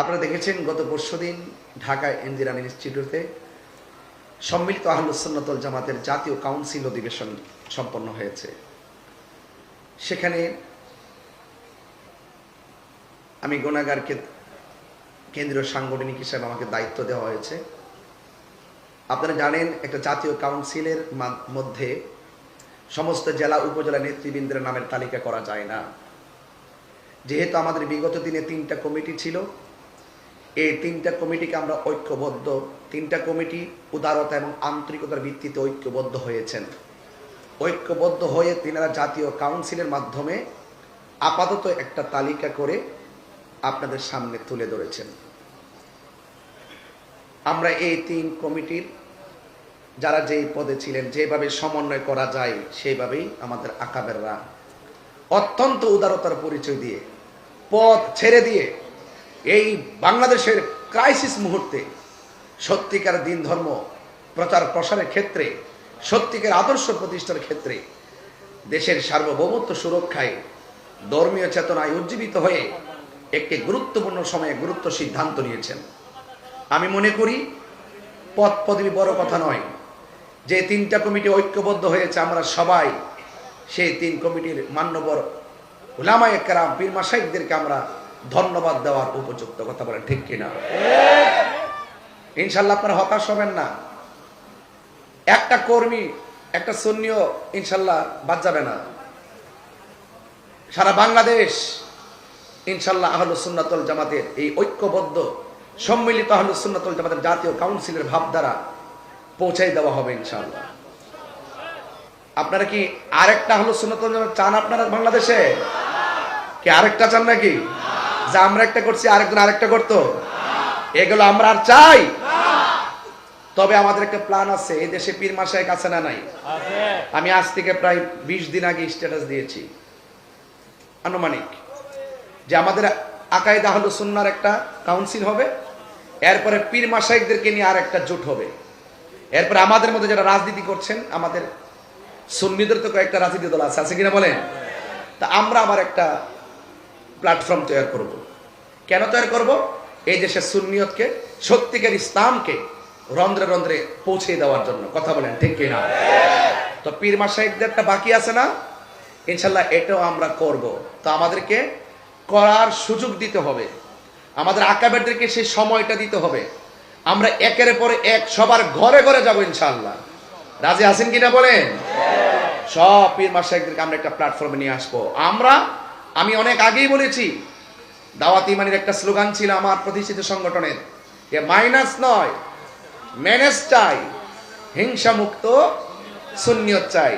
আপনারা দেখেছেন গত পরশুদিন ঢাকা ইন্দিরাম ইনস্টিটিউটে সম্মিলিত আহলুসন্নতল জামাতের জাতীয় কাউন্সিল অধিবেশন সম্পন্ন হয়েছে। সেখানে আমি গোনাগারকে কেন্দ্রীয় সাংগঠনিক হিসাবে আমাকে দায়িত্ব দেওয়া হয়েছে। আপনারা জানেন, একটা জাতীয় কাউন্সিলের মধ্যে সমস্ত জেলা উপজেলা নেতৃবৃন্দের নামের তালিকা করা যায় না। যেহেতু আমাদের বিগত দিনে তিনটা কমিটি ছিল এই তিনটা কমিটিকে আমরা ঐক্যবদ্ধ, তিনটা কমিটি উদারতা এবং আন্তরিকতার ভিত্তিতে ঐক্যবদ্ধ হয়েছেন। ঐক্যবদ্ধ হয়ে তিনারা জাতীয় কাউন্সিলের মাধ্যমে আপাতত একটা তালিকা করে আপনাদের সামনে তুলে ধরেছেন। আমরা এই তিন কমিটির, যারা যেই পদে ছিলেন, যেভাবে সমন্বয় করা যায়, সেইভাবেই আমাদের আকাবেররা অত্যন্ত উদারতার পরিচয় দিয়ে, পথ ছেড়ে দিয়ে এই বাংলাদেশের ক্রাইসিস মুহূর্তে সত্যিকার দিন ধর্ম প্রচার প্রসারের ক্ষেত্রে, সত্যিকার আদর্শ প্রতিষ্ঠার ক্ষেত্রে দেশের সার্বভৌমত্ব সুরক্ষায় ধর্মীয় চেতনায় উজ্জীবিত হয়ে একটি গুরুত্বপূর্ণ সময়ে গুরুত্ব সিদ্ধান্ত নিয়েছেন। আমি মনে করি পদ পদবি বড় কথা নয়। যে তিনটা কমিটি ঐক্যবদ্ধ হয়েছে, আমরা সবাই সেই তিন কমিটির মান্যবর উলামায় কেরাম, পীর মাসাইকদেরকে আমরা ধন্যবাদ দেওয়ার উপযুক্ত কথা বলেন, ঠিক কিনা? ইনশাল্লাহ আপনারা হতাশ হবেন না। একটা কর্মী, একটা সৈন্যও ইনশাল্লাহ বাদ যাবে না। সারা বাংলাদেশ ইনশাল্লাহ আহলু সুন্নাতল জামাতের এই ঐক্যবদ্ধ, সম্মিলিত আহলু সুন্নাতল জামাতের জাতীয় কাউন্সিলের ভাবধারা পৌঁছাই দেওয়া হবে ইনশাল্লাহ আপনারা কি আরেকটা আহলু সুন্নাতল জামাত চান আপনারা বাংলাদেশে? কি আরেকটা চান নাকি? যে আমরা একটা করছি, আরেকজন আরেকটা করতো? এগুলো আমরা আর চাই। তবে আমাদের একটা প্ল্যান আছে, এই দেশে পীর মাসায় কাছে না নাই। আমি আজ থেকে প্রায় বিশ দিন আগে স্ট্যাটাস দিয়েছি। আনুমানিক। যে আমাদের আকাইদ আহলু সুন্নার একটা কাউন্সিল হবে, এরপরে পীর মাসাইকদেরকে নিয়ে আর একটা জোট হবে। এরপরে আমাদের মধ্যে যারা রাজনীতি করছেন, আমাদের সুন্নিদের তো কয়েকটা রাজনীতি দল আছে আছে কিনা বলেন? তা আমরা আবার একটা প্ল্যাটফর্ম তৈরি করব। কেন তৈরি করব? এই দেশের সুন্নিয়তকে, সত্যিকার ইসলামকে রন্ধ্রে রন্ধ্রে পৌঁছে দেওয়ার জন্য। কথা বলেন, ঠিক কিনা? তো পীর মাসাইকদেরটা বাকি আছে না? ইনশাল্লাহ এটাও আমরা করব। তো আমাদেরকে করার সুযোগ দিতে হবে। আমাদের আকাবেরদেরকে সেই সময়টা দিতে হবে। আমরা একের পরে এক সবার ঘরে ঘরে যাব ইনশাল্লাহ রাজি আছেন কিনা বলেন? সব পীর মাসাইকদেরকে আমরা একটা প্ল্যাটফর্মে নিয়ে আসব। আমরা আমি অনেক আগেই বলেছি, দাওয়াত ইমানির একটা স্লোগান ছিল আমার প্রতিষ্ঠিত সংগঠনের, যে মাইনাস নয়, ম্যানেজ চাই হিংসা মুক্ত শূন্য চাই।